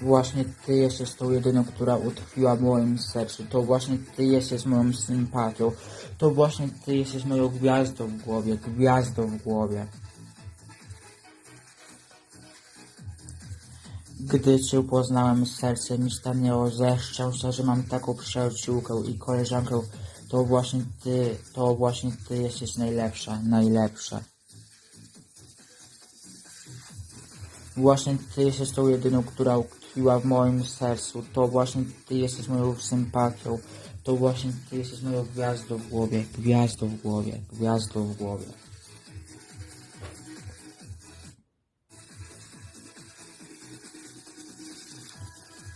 Właśnie Ty jesteś tą jedyną, która utkwiła w moim sercu. To właśnie Ty jesteś moją sympatią. To właśnie Ty jesteś moją gwiazdą w głowie, gwiazdą w głowie. Gdy Cię poznałem, serce mi stanęło ze szczęścia, że mam taką przyjaciółkę i koleżankę. To właśnie Ty, to właśnie Ty jesteś najlepsza, najlepsza. Właśnie Ty jesteś tą jedyną, która utkwiła w moim sercu. To właśnie Ty jesteś moją sympatią. To właśnie Ty jesteś moją gwiazdą w głowie, gwiazdą w głowie, gwiazdą w głowie.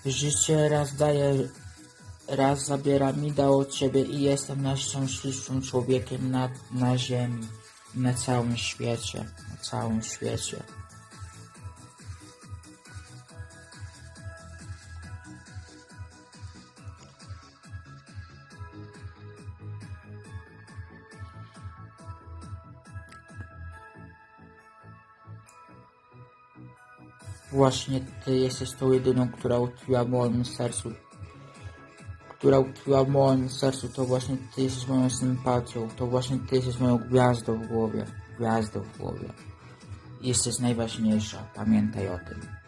Życie raz daje, raz zabiera mi dało Ciebie i jestem najszczęśliwszym człowiekiem na, na ziemi, na całym świecie, na całym świecie. Właśnie Ty jesteś tą jedyną, która utkwiła w moim sercu. Która utkwiła w moim sercu, to właśnie Ty jesteś moją sympatią. To właśnie Ty jesteś moją gwiazdą w głowie. Gwiazdą w głowie. Jesteś najważniejsza, pamiętaj o tym.